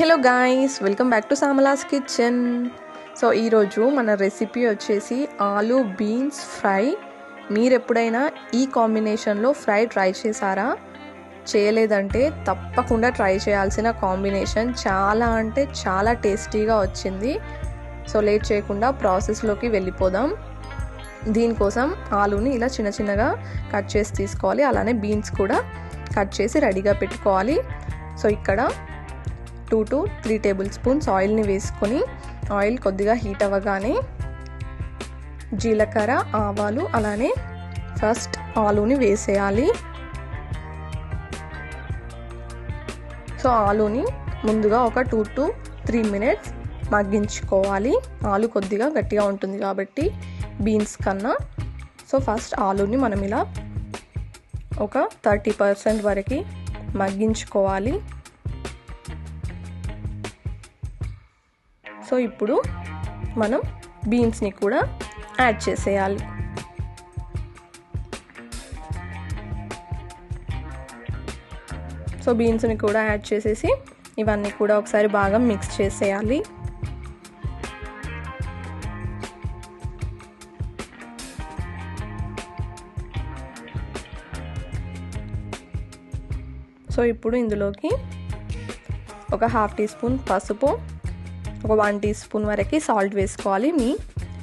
Hello guys welcome back to Samalas kitchen so ఈరోజు మన recipe వచ్చేసి ఆలు బీన్స్ ఫ్రై మీరు ఎప్పుడైనా ఈ కాంబినేషన్లో ఫ్రై ట్రై చేశారా? చేయలేదంటే తప్పకుండా ట్రై చేయాల్సిన కాంబినేషన్ చాలా అంటే చాలా టేస్టీగా వచ్చింది. సో లేట్ చేయకుండా ప్రాసెస్లోకి వెళ్ళిపోదాం. దీనికోసం ఆలుని ఇలా చిన్న చిన్నగా కట్ చేసి తీసుకోవాలి. అలానే బీన్స్ కూడా కట్ చేసి రెడీగా పెట్టుకోవాలి. సో ఇక్కడ two to three tablespoons ఆయిల్ని వేసుకొని ఆయిల్ కొద్దిగా హీట్ అవ్వగానే జీలకర్ర ఆవాలు అలానే ఫస్ట్ ఆలుని వేసేయాలి. సో ఆలుని ముందుగా ఒక టూ టు త్రీ మినిట్స్ మగ్గించుకోవాలి. ఆలు కొద్దిగా గట్టిగా ఉంటుంది కాబట్టి బీన్స్ కన్నా. సో ఫస్ట్ ఆలుని మనం ఇలా ఒక థర్టీ పర్సెంట్ వరకు మగ్గించుకోవాలి. సో ఇప్పుడు మనం బీన్స్ని కూడా యాడ్ చేసేయాలి. సో బీన్స్ని కూడా యాడ్ చేసేసి ఇవన్నీ కూడా ఒకసారి బాగా మిక్స్ చేసేయాలి. సో ఇప్పుడు ఇందులోకి ఒక హాఫ్ టీ స్పూన్ పసుపు ఒక వన్ టీ స్పూన్ వరకు సాల్ట్ వేసుకోవాలి. మీ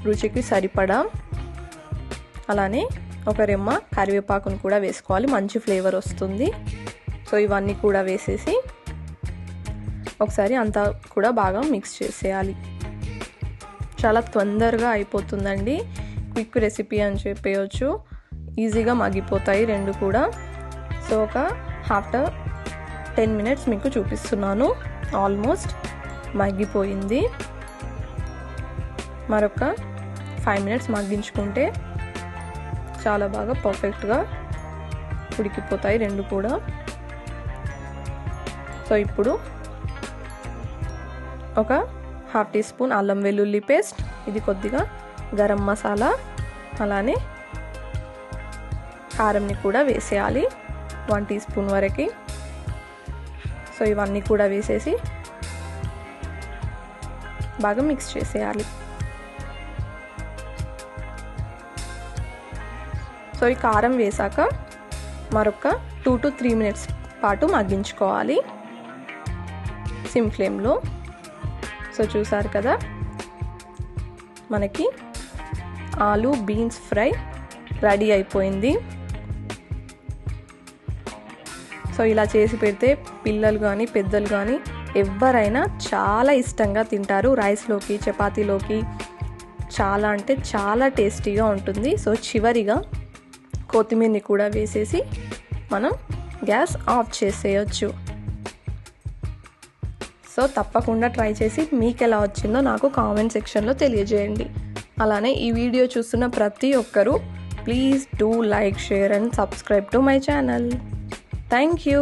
రుచికి సరిపడా అలానే ఒక రెమ్మ కరివేపాకును కూడా వేసుకోవాలి. మంచి ఫ్లేవర్ వస్తుంది. సో ఇవన్నీ కూడా వేసేసి ఒకసారి అంతా కూడా బాగా మిక్స్ చేసేయాలి. చాలా తొందరగా అయిపోతుందండి. క్విక్ రెసిపీ అని చెప్పేయచ్చు. ఈజీగా మగ్గిపోతాయి రెండు కూడా. సో ఒక ఆఫ్టర్ టెన్ మినిట్స్ మీకు చూపిస్తున్నాను. ఆల్మోస్ట్ మగ్గిపోయింది. మరొక ఫైవ్ మినిట్స్ మగ్గించుకుంటే చాలా బాగా పర్ఫెక్ట్గా ఉడికిపోతాయి రెండు కూడా. సో ఇప్పుడు ఒక హాఫ్ టీ స్పూన్ అల్లం వెల్లుల్లి పేస్ట్ ఇది కొద్దిగా గరం మసాలా. అలానే కారంని కూడా వేసేయాలి. వన్ టీ స్పూన్ వరకు. సో ఇవన్నీ కూడా వేసేసి బాగా మిక్స్ చేసేయాలి. సో ఈ కారం వేసాక మరొక టూ టు త్రీ మినిట్స్ పాటు మగ్గించుకోవాలి. సిమ్ ఫ్లేమ్లో. సో చూసారు కదా? మనకి ఆలు బీన్స్ ఫ్రై రెడీ అయిపోయింది. సో ఇలా చేసి పెడితే పిల్లలు కానీ పెద్దలు కానీ ఎవరైనా చాలా ఇష్టంగా తింటారు. రైస్లోకి చపాతీలోకి చాలా అంటే చాలా టేస్టీగా ఉంటుంది. సో చివరిగా కొత్తిమీరని కూడా వేసేసి మనం గ్యాస్ ఆఫ్ చేసేయచ్చు. సో తప్పకుండా ట్రై చేసి మీకు ఎలా వచ్చిందో నాకు కామెంట్ సెక్షన్లో తెలియజేయండి. అలానే ఈ వీడియో చూస్తున్న ప్రతి ఒక్కరూ please do like share and subscribe to my channel. Thank you.